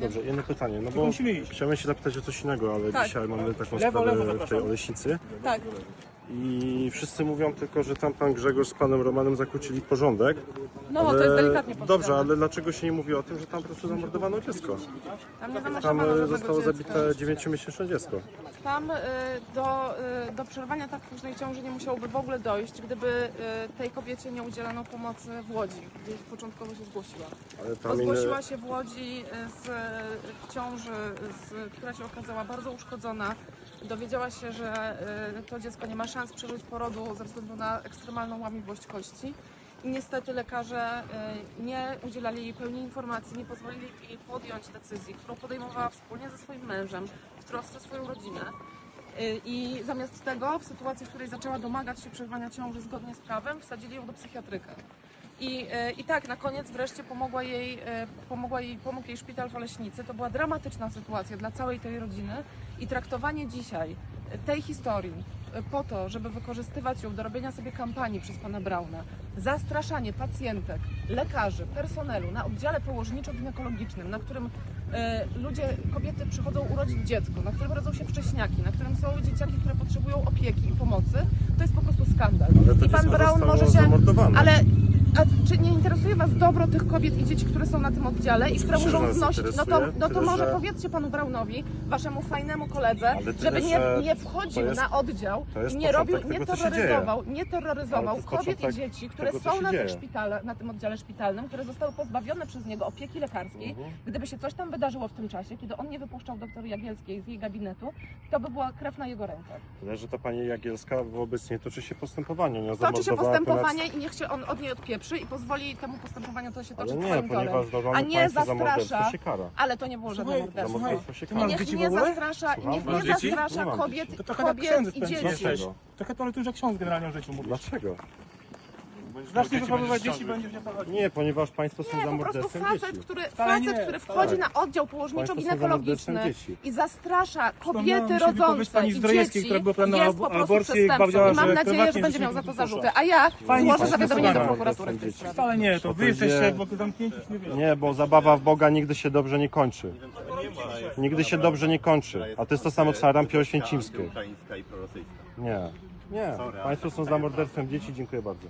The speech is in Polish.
Dobrze, jedno pytanie, no bo musimy iść. chciałem się zapytać o coś innego, ale Tak. dzisiaj mamy taką Lewo, sprawę lewo, w tej zapraszam. Oleśnicy Tak, i wszyscy mówią tylko, że tam pan Grzegorz z panem Romanem zakłócili porządek. no to jest delikatnie powiedziane. Dobrze, ale dlaczego się nie mówi o tym, że tam po prostu zamordowano dziecko? Tam nie Tam e, żadnego zostało dziecka. zabite 9-miesięczne dziecko. Tam y, do, y, do przerwania tak późnej ciąży nie musiałoby w ogóle dojść, gdyby y, tej kobiecie nie udzielono pomocy w Łodzi, gdzie początkowo się zgłosiła. Bo zgłosiła się w Łodzi y, z, w ciąży, z, która się okazała bardzo uszkodzona. Dowiedziała się, że y, to dziecko nie ma szans przeżyć porodu ze względu na ekstremalną łamliwość kości. I niestety lekarze nie udzielali jej pełni informacji, nie pozwolili jej podjąć decyzji, którą podejmowała wspólnie ze swoim mężem, w trosce o swoją rodzinę. Y, I zamiast tego, w sytuacji, w której zaczęła domagać się przerwania ciąży zgodnie z prawem, wsadzili ją do psychiatryka. I, e, I tak, na koniec wreszcie pomogła jej, e, pomogła jej, pomógł jej szpital w Oleśnicy. To była dramatyczna sytuacja dla całej tej rodziny i traktowanie dzisiaj tej historii po to, żeby wykorzystywać ją do robienia sobie kampanii przez pana Brauna, zastraszanie pacjentek, lekarzy, personelu na oddziale położniczo-ginekologicznym, na którym ludzie, kobiety przychodzą urodzić dziecko, na którym rodzą się wcześniaki, na którym są dzieciaki, które potrzebują opieki i pomocy, to jest po prostu skandal. Ale to I pan zostało może się ale interesuje Was dobro tych kobiet i dzieci, które są na tym oddziale i które muszą nas znosić? No to, interesuje, no to tyle, może że- powiedzcie panu Braunowi, waszemu fajnemu koledze, Ale tyle, żeby nie, że nie wchodził to jest- na oddział to jest i nie robił, nie tego, co się terroryzował, nie Ale to terroryzował jest kobiet i początek dzieci, które tego, co są się na, dzieje. szpitale, na tym oddziale szpitalnym, które zostały pozbawione przez niego opieki lekarskiej. Mhm. Gdyby się coś tam wydarzyło w tym czasie, kiedy on nie wypuszczał doktor Jagielskiej z jej gabinetu, to by była krew na jego rękach. Tyle, że ta pani Jagielska wobec niej toczy się postępowanie. Ona Toczy się zamordowała postępowanie ponad- i niech się on od niej odpieprzy i pozwoli temu postępowaniu to się Ale toczyć nie, swoim torem. ponieważ A nie państwo za zastrasza. morderstwo się kara. Ale to nie było żadne Słuchaj, Za morderstwo. morderstwo się Ty kara. masz Niech dzieci w nie ogóle? zastrasza, Słucham? niech Masz nie dzieci? zastrasza Nie mam kobiet, dzieci. To trochę tak kobiet i dzieci. Dlaczego? Trochę to, ale tu już jak ksiądz generalnie o życiu mówi. Dlaczego? Zacznie wychowywać dzieci, będzie się to Nie, ponieważ państwo są Nie, za po prostu morderstwem facet, dzieci. który, Wcale facet, nie, który wchodzi na oddział Państwo są za położniczo-ginekologічny morderstwem dzieci. i zastrasza kobiety wypowiedź rodzące pani i Zdrojewskiej, dzieci, która była jest po prostu i przestępcą. powiedziała, I mam że nadzieję, że prywatnie będzie miał za to zarzuty. A ja Fajnie, złożę zawiadomienie do prokuratury w tej Dzieci. sprawie. Wcale nie, to Bo wy jesteście bo zamknięci, nie wiem. Nie, bo zabawa w Boga nigdy się dobrze nie kończy. Nigdy się dobrze nie kończy. A to jest to samo co na rampie oświęcimskiej. Ukraińska i prorosyjska. Nie. Nie. Państwo są za morderstwem dzieci. Dziękuję bardzo.